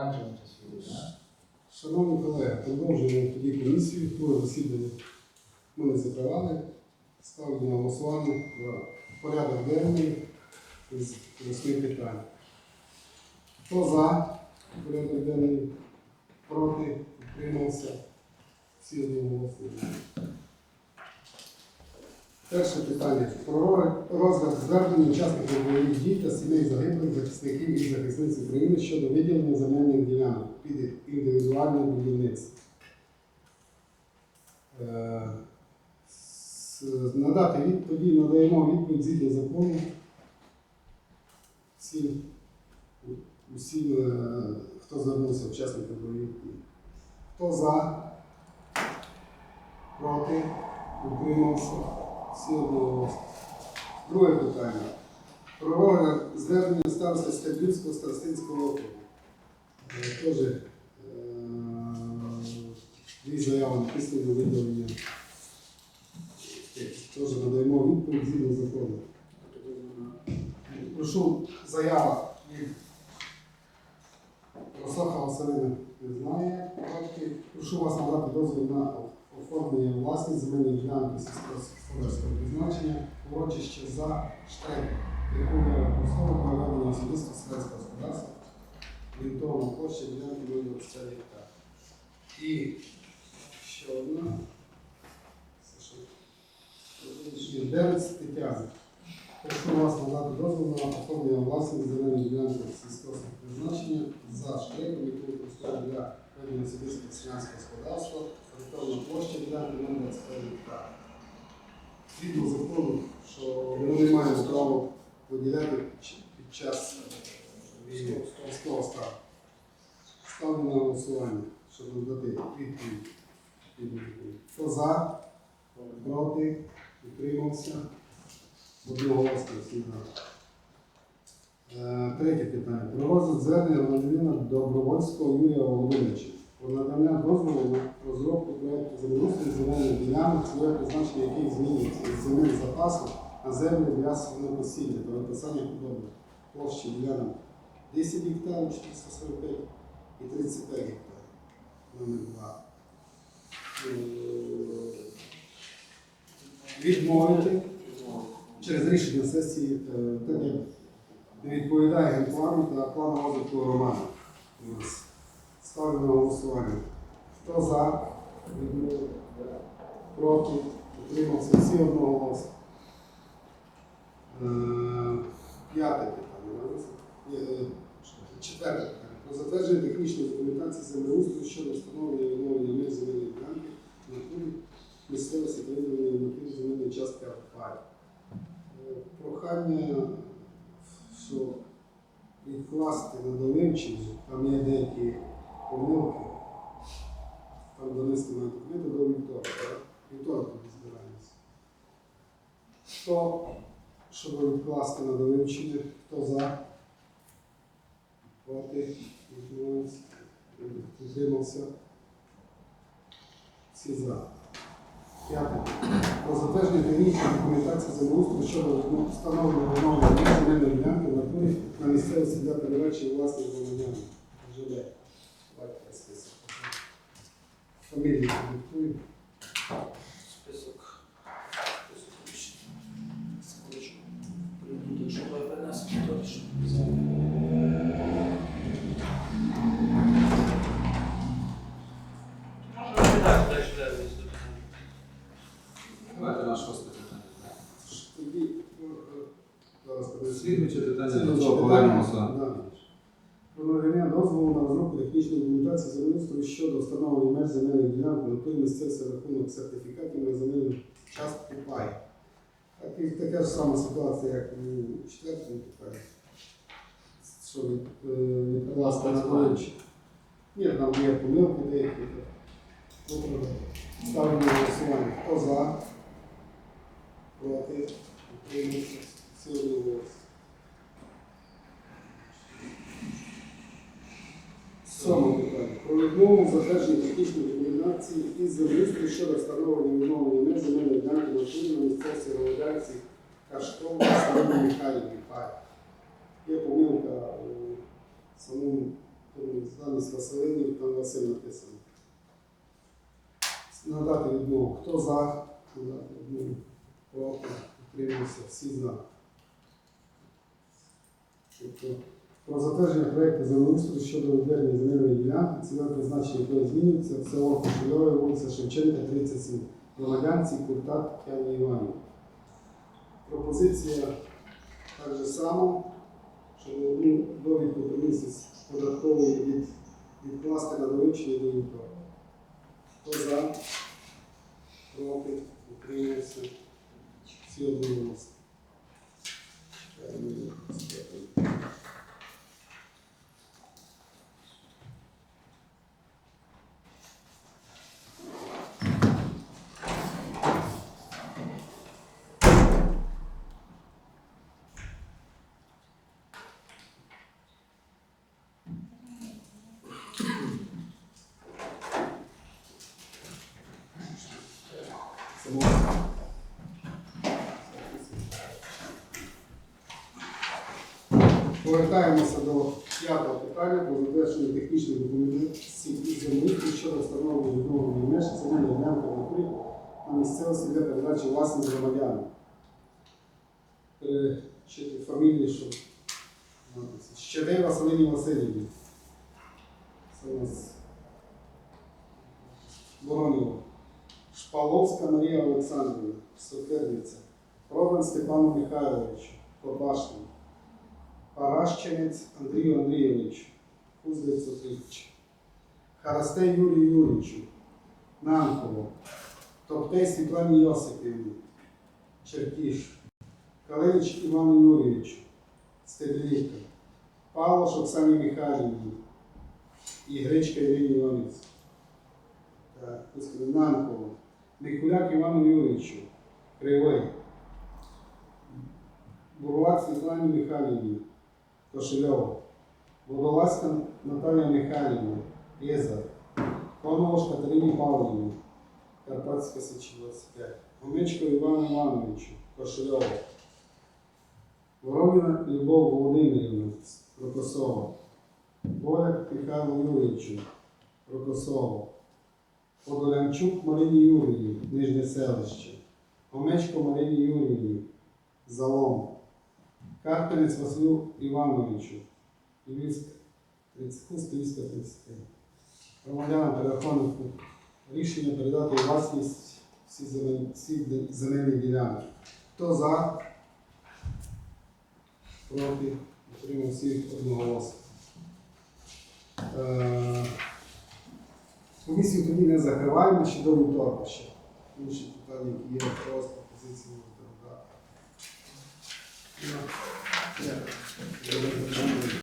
оранжевим чи. Шановні колеги, продовжуємо тоді комісію. Друге засідання ми не закривали. Ставлю на голосування порядок денний з восьми питань. Хто за порядок денний? Проти? Утримався? Всі одноголосно. Перше питання. Про розгляд звернень учасників бойових дій та сімей загиблих захисників і захисниць України щодо виділення земельних ділянок під індивідуальне будівництво. Е, Надати відповіді, надаємо відповідь згідно закону всім, усім, е, хто звернувся, учасників бойових дій. Хто за? Проти? Утримався? Всі. Друге питання. Про звернення староста Стеблівського старостинського округу. Е, Теж е, дві заяви написані на виділення. Теж надаємо відповідь згідно закону. Прошу заява від Росаха Василина не знає. Прошу вас надати дозвіл на оформлення власність земельної ділянки сільськогосподарського призначення, урочище за штрек, яку я використовую для ведення особисто селянського господарства, орієнтована площа ділянки 0,25 гектар. І ще одна. Це що? Ні, Дев'ять Тетяна. Прошу вас надати дозвіл на оформлення власності земельної ділянки сільського призначення за штреком, яку використовує для ведення особистого селянського господарства, орієнтовна площа ділянки 0,25 гектар. Згідно закону, що ми не маємо права виділяти під- час е, військового. Ставлю на голосування, щоб надати відповідь. Хто за? Проти? Утримався? Одноголосно всі. Е, Третє питання. Про розгляд звернення громадянина Добровольського Юрія Володимировича про надання дозволу на розробку проєкту землеустрою земельних ділянок, своє призначення яких змінюється із земель запасу на землю для свинокосіння та виписання худоби. Площі ділянок 10 гектарів 445 і 35 гектарів. Номер 2. Відмовити через рішення сесії, е, так як не відповідає генплану та плану розвитку громади. Ставлю на голосування. Хто за? Проти? Утримався всі одноголосно. Е, П'яте питання. Е, Четверте питання. Про затвердження технічної документації землеустрою щодо встановлення і відновлення земельної ділянки на турі місцевості та виділення земельної частки АПАЙ. Е, Прохання, що відкласти на довивчення, там є деякі помилки, там донести на документи до вівторка. Вівторок тоді збираємося. Хто, щоб відкласти на довивчення, хто за? Проти? Утримався? Всі за. П'яте. Про затвердження технічної документації землеустрою щодо встановлення відновлення земельної ділянки в натурі на місцевості для передачі власних громадян. ЖД. Давайте список. Диктую. Список. Список рішень. Секундочку. Прийду, якщо ви принесете, то що? Може, не так, теж десь тут. Давайте на шосте питання. Тоді, е, е, зараз подивимося. Слідуюче питання, до цього повернемося. Да. Про надання дозволу на розробку технічної документації землеустрою щодо встановлення меж земельних ділянок на той за рахунок сертифікатів на земельну частку пай. Так, і така ж сама ситуація, як у четвертому питанні. Що від, е, відкласти на. Ні, там є помилки деякі. Добре. Ставимо голосування. Хто за? Проти? Утримався? Всі одноголосно. Сьоме питання. Про відмову затвердження технічної документації із землеустрою щодо встановлення і відновлення земельної ділянки на на місцевості громадянці Кашкова Славі Михайлівні Пай. Є помилка у самому замість Василинів там Василь написано. Надати відмову. Хто за? Надати відмову. Проти. Утримався. Всі за. Тобто, про затвердження проєкту землеустрою щодо відведення земельної ділянки, цільове призначення якої змінюється в село Кошельове, вулиця Шевченка, 37. Громадянці Куртат Тетяні Іванівні. Пропозиція так же само, щоб одну довідку про місяць податкової від, відкласти на довивчення до вівторка. Хто за? Проти? Утримався? Всі одноголосно. Це можна. Повертаємося до п'ятого питання про затвердження технічних документацій і землі щодо встановлення відновлення меж земельної ділянки в натурі на місцевості для передачі власність громадянам. Перечити фамілії, що написано. Щедей Василині Васильівні. Це у нас Воронево. Шпаловська Марія Олександрівна, Сокирниця. Ровен Степану Михайловичу, Копашний. Паращенець Андрію Андрійовичу, Кузлець Отрич. Харастей Юрію Юрійовичу, Нанково. Топтей Світлані Йосипівні, Черкіш. Калинич Івану Юрійовичу, Стеблівка. Павлош Оксані Михайлівні і Гречка Ірині Іванівці. Нанково. Микуляк Івану Юрійовичу, Кривий. Бурлак Світлані Михайлівні, Кошельова. Водолазька Наталія Михайлівна, Єзар. Коновош Катерині Павлівні, Карпатська Січі 25. Гомичко Івану Івановичу, Кошельова. Воровіна Любов Володимирівна, Прокосова. Боляк Михайло Юрійовичу, Прокосова. Подолянчук Марині Юрії, Нижнє селище. Гомечко Марині Юрії, Залом. Карпинець Василю Івановичу, Львівська, 30, Львівська 33. Громадянам перерахунку рішення передати у власність всі земель- всі земельні ділянки. Хто за? Проти? Утримав всіх одноголосно. Е, Комісію тоді не закриваємо ще до вівторка ще. Інші питання, які є просто позиції. Yeah. Yeah.